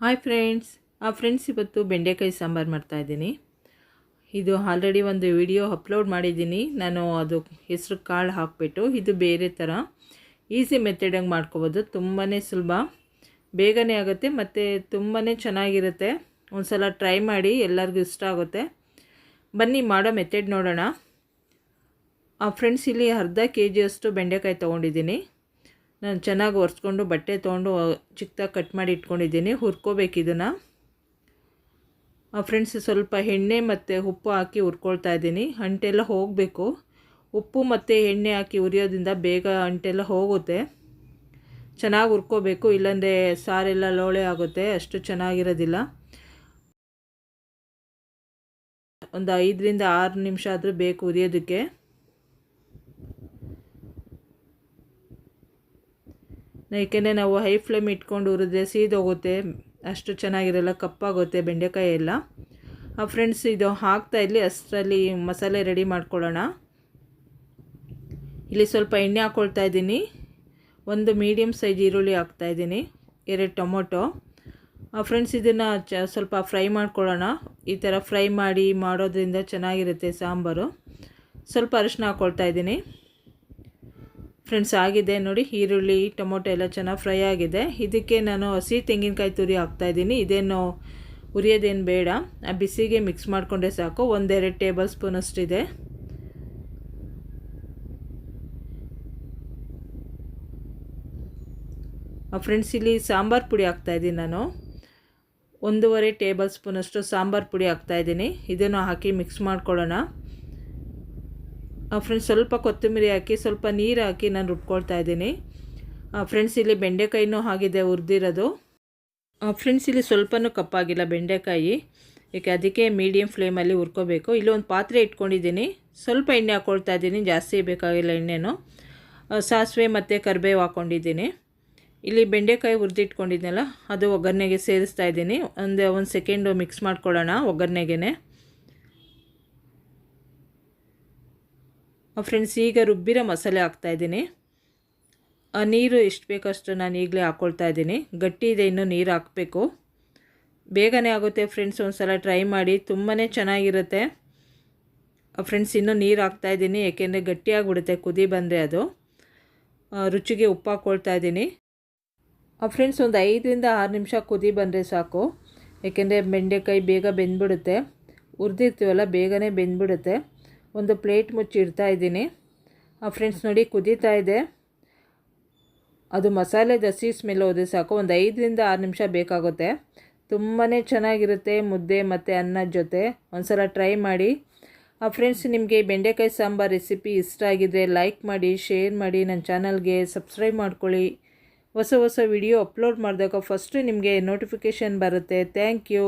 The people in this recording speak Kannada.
ಹಾಯ್ ಫ್ರೆಂಡ್ಸ್ ಆ ಫ್ರೆಂಡ್ಸ್ ಇವತ್ತು ಬೆಂಡೆಕಾಯಿ ಸಾಂಬಾರು ಮಾಡ್ತಾಯಿದ್ದೀನಿ ಇದು ಆಲ್ರೆಡಿ ಒಂದು ವಿಡಿಯೋ ಅಪ್ಲೋಡ್ ಮಾಡಿದ್ದೀನಿ. ನಾನು ಅದು ಹೆಸರು ಕಾಳು ಹಾಕಿಬಿಟ್ಟು ಇದು ಬೇರೆ ಥರ ಈಸಿ ಮೆಥಡಂಗೆ ಮಾಡ್ಕೋಬೋದು. ತುಂಬಾ ಸುಲಭ. ಬೇಗನೆ ಆಗುತ್ತೆ ಮತ್ತು ತುಂಬಾ ಚೆನ್ನಾಗಿರುತ್ತೆ. ಒಂದು ಸಲ ಟ್ರೈ ಮಾಡಿ ಎಲ್ಲರಿಗೂ ಇಷ್ಟ ಆಗುತ್ತೆ. ಬನ್ನಿ ಮಾಡೋ ಮೆಥಡ್ ನೋಡೋಣ. ಆ ಫ್ರೆಂಡ್ಸ್ ಇಲ್ಲಿ ಅರ್ಧ ಕೆ ಜಿಯಷ್ಟು ಬೆಂಡೆಕಾಯಿ ತೊಗೊಂಡಿದ್ದೀನಿ. ನಾನು ಚೆನ್ನಾಗಿ ಒರೆಸ್ಕೊಂಡು ಬಟ್ಟೆ ತೊಗೊಂಡು ಚಿಕ್ಕದಾಗಿ ಕಟ್ ಮಾಡಿ ಇಟ್ಕೊಂಡಿದ್ದೀನಿ. ಹುರ್ಕೋಬೇಕು ಇದನ್ನು. ಫ್ರೆಂಡ್ಸ್ ಸ್ವಲ್ಪ ಎಣ್ಣೆ ಮತ್ತು ಉಪ್ಪು ಹಾಕಿ ಹುರ್ಕೊಳ್ತಾ ಇದ್ದೀನಿ. ಅಂಟೆಲ್ಲ ಹೋಗಬೇಕು. ಉಪ್ಪು ಮತ್ತು ಎಣ್ಣೆ ಹಾಕಿ ಉರಿಯೋದ್ರಿಂದ ಬೇಗ ಅಂಟೆಲ್ಲ ಹೋಗುತ್ತೆ. ಚೆನ್ನಾಗಿ ಹುರ್ಕೋಬೇಕು. ಇಲ್ಲಾಂದರೆ ಸಾರೆಲ್ಲ ಲೋಳೆ ಆಗುತ್ತೆ. ಅಷ್ಟು ಚೆನ್ನಾಗಿರೋದಿಲ್ಲ. ಒಂದು ಐದರಿಂದ ಆರು ನಿಮಿಷ ಆದರೂ ಬೇಕು ಉರಿಯೋದಕ್ಕೆ. ಏಕೆಂದರೆ ನಾವು ಹೈ ಫ್ಲೇಮ್ ಇಟ್ಕೊಂಡು ಹುರಿದ್ರೆ ಸೀದೋಗುತ್ತೆ ಅಷ್ಟು ಚೆನ್ನಾಗಿರಲ್ಲ, ಕಪ್ಪಾಗುತ್ತೆ ಬೆಂಡೆಕಾಯಿ ಎಲ್ಲ. ಫ್ರೆಂಡ್ಸ್ ಇದು ಹಾಕ್ತಾ ಇರಲಿ, ಅಷ್ಟರಲ್ಲಿ ಮಸಾಲೆ ರೆಡಿ ಮಾಡ್ಕೊಳ್ಳೋಣ. ಇಲ್ಲಿ ಸ್ವಲ್ಪ ಎಣ್ಣೆ ಹಾಕ್ಕೊಳ್ತಾ ಇದ್ದೀನಿ. ಒಂದು ಮೀಡಿಯಮ್ ಸೈಜ್ ಈರುಳ್ಳಿ ಹಾಕ್ತಾಯಿದ್ದೀನಿ ಎರಡು ಟೊಮೊಟೊ. ಫ್ರೆಂಡ್ಸ್ ಇದನ್ನು ಚ, ಸ್ವಲ್ಪ ಫ್ರೈ ಮಾಡ್ಕೊಳ್ಳೋಣ. ಈ ಥರ ಫ್ರೈ ಮಾಡಿ ಮಾಡೋದ್ರಿಂದ ಚೆನ್ನಾಗಿರುತ್ತೆ ಸಾಂಬಾರು. ಸ್ವಲ್ಪ ಅರಿಶಿನ ಹಾಕ್ಕೊಳ್ತಾ ಇದ್ದೀನಿ. ಫ್ರೆಂಡ್ಸ್, ಆಗಿದೆ ನೋಡಿ. ಈರುಳ್ಳಿ, ಟೊಮೊಟೊ ಎಲ್ಲ ಚೆನ್ನಾಗಿ ಫ್ರೈ ಆಗಿದೆ. ಇದಕ್ಕೆ ನಾನು ಹಸಿ ತೆಂಗಿನಕಾಯಿ ತುರಿ ಹಾಕ್ತಾಯಿದ್ದೀನಿ ಇದೇನು ಉರಿಯೋದೇನು ಬೇಡ. ಆ ಬಿಸಿಗೆ ಮಿಕ್ಸ್ ಮಾಡಿಕೊಂಡ್ರೆ ಸಾಕು. ಒಂದೆರಡು ಟೇಬಲ್ ಸ್ಪೂನ್ ಅಷ್ಟಿದೆ. ಫ್ರೆಂಡ್ಸ್, ಇಲ್ಲಿ ಸಾಂಬಾರು ಪುಡಿ ಹಾಕ್ತಾಯಿದ್ದೀನಿ ನಾನು. ಒಂದೂವರೆ ಟೇಬಲ್ ಸ್ಪೂನಷ್ಟು ಸಾಂಬಾರು ಪುಡಿ ಹಾಕ್ತಾಯಿದ್ದೀನಿ ಇದನ್ನು ಹಾಕಿ ಮಿಕ್ಸ್ ಮಾಡ್ಕೊಳ್ಳೋಣ. ಫ್ರೆಂಡ್ಸ್ ಸ್ವಲ್ಪ ಕೊತ್ತಂಬರಿ ಹಾಕಿ, ಸ್ವಲ್ಪ ನೀರು ಹಾಕಿ ನಾನು ರುಬ್ಕೊಳ್ತಾ ಇದ್ದೀನಿ. ಫ್ರೆಂಡ್ಸ್ ಇಲ್ಲಿ ಬೆಂಡೆಕಾಯಿನೂ ಆಗಿದೆ ಹುರಿದಿರೋದು. ಫ್ರೆಂಡ್ಸ್ ಇಲ್ಲಿ ಸ್ವಲ್ಪನೂ ಕಪ್ಪಾಗಿಲ್ಲ ಬೆಂಡೆಕಾಯಿ. ಏಕೆ ಅದಕ್ಕೆ ಮೀಡಿಯಮ್ ಫ್ಲೇಮಲ್ಲಿ ಹುರ್ಕೋಬೇಕು. ಇಲ್ಲಿ ಒಂದು ಪಾತ್ರೆ ಇಟ್ಕೊಂಡಿದ್ದೀನಿ. ಸ್ವಲ್ಪ ಎಣ್ಣೆ ಹಾಕ್ಕೊಳ್ತಾ ಇದ್ದೀನಿ. ಜಾಸ್ತಿ ಬೇಕಾಗಿಲ್ಲ ಎಣ್ಣೆನು. ಸಾಸಿವೆ ಮತ್ತು ಕರಿಬೇವು ಹಾಕ್ಕೊಂಡಿದ್ದೀನಿ ಇಲ್ಲಿ ಬೆಂಡೆಕಾಯಿ ಹುರಿದಿಟ್ಕೊಂಡಿದ್ದೀನಲ್ಲ ಅದು ಒಗ್ಗರಣೆಗೆ ಸೇರಿಸ್ತಾ ಇದ್ದೀನಿ. ಒಂದು ಒಂದು ಸೆಕೆಂಡು ಮಿಕ್ಸ್ ಮಾಡ್ಕೊಳ್ಳೋಣ ಒಗ್ಗರಣೆಗೆ ಫ್ರೆಂಡ್ಸ್ ಈಗ ರುಬ್ಬಿರೋ ಮಸಾಲೆ ಹಾಕ್ತಾಯಿದ್ದೀನಿ ನೀರು ಎಷ್ಟು ಬೇಕಷ್ಟು ನಾನು ಈಗಲೇ ಹಾಕ್ಕೊಳ್ತಾ ಇದ್ದೀನಿ. ಗಟ್ಟಿ ಇದೆ, ಇನ್ನೂ ನೀರು ಹಾಕಬೇಕು. ಬೇಗನೆ ಆಗುತ್ತೆ ಫ್ರೆಂಡ್ಸ್ ಒಂದು ಸಲ ಟ್ರೈ ಮಾಡಿ. ತುಂಬಾ ಚೆನ್ನಾಗಿರುತ್ತೆ. ಫ್ರೆಂಡ್ಸ್ ಇನ್ನೂ ನೀರು ಹಾಕ್ತಾಯಿದ್ದೀನಿ ಏಕೆಂದರೆ ಗಟ್ಟಿಯಾಗಿಬಿಡುತ್ತೆ, ಕುದಿ ಬಂದರೆ ಅದು. ರುಚಿಗೆ ಉಪ್ಪು ಹಾಕ್ಕೊಳ್ತಾ ಇದ್ದೀನಿ. ಫ್ರೆಂಡ್ಸ್ ಒಂದು ಐದರಿಂದ ಆರು ನಿಮಿಷ ಕುದಿ ಬಂದರೆ ಸಾಕು. ಏಕೆಂದರೆ ಬೆಂಡೆಕಾಯಿ ಬೇಗ ಬೆಂದ್ಬಿಡುತ್ತೆ. ಉರಿದಿರ್ತೀವಲ್ಲ ಬೇಗನೆ ಬೆಂದ್ಬಿಡುತ್ತೆ. ಒಂದು ಪ್ಲೇಟ್ ಮುಚ್ಚಿ ಇಡ್ತಾ ಇದ್ದೀನಿ ಫ್ರೆಂಡ್ಸ್ ನೋಡಿ ಕುದೀತಾ ಇದೆ. ಅದು ಮಸಾಲೆ ದಸಿ ಸ್ಮೆಲ್ ಹೋದರೆ ಸಾಕು. ಒಂದು ಐದರಿಂದ ಆರು ನಿಮಿಷ ಬೇಕಾಗುತ್ತೆ. ತುಂಬಾ ಚೆನ್ನಾಗಿರುತ್ತೆ ಮುದ್ದೆ ಮತ್ತು ಅನ್ನದ ಜೊತೆ. ಒಂದು ಸಲ ಟ್ರೈ ಮಾಡಿ. ಆ ಫ್ರೆಂಡ್ಸ್ ನಿಮಗೆ ಬೆಂಡೆಕಾಯಿ ಸಾಂಬಾರು ರೆಸಿಪಿ ಇಷ್ಟ ಆಗಿದೆ ಲೈಕ್ ಮಾಡಿ ಶೇರ್ ಮಾಡಿ. ನನ್ನ ಚಾನಲ್ಗೆ ಸಬ್ಸ್ಕ್ರೈಬ್ ಮಾಡ್ಕೊಳ್ಳಿ. ಹೊಸ ಹೊಸ ವಿಡಿಯೋ ಅಪ್ಲೋಡ್ ಮಾಡಿದಾಗ ಫಸ್ಟು ನಿಮಗೆ ನೋಟಿಫಿಕೇಷನ್ ಬರುತ್ತೆ. Thank you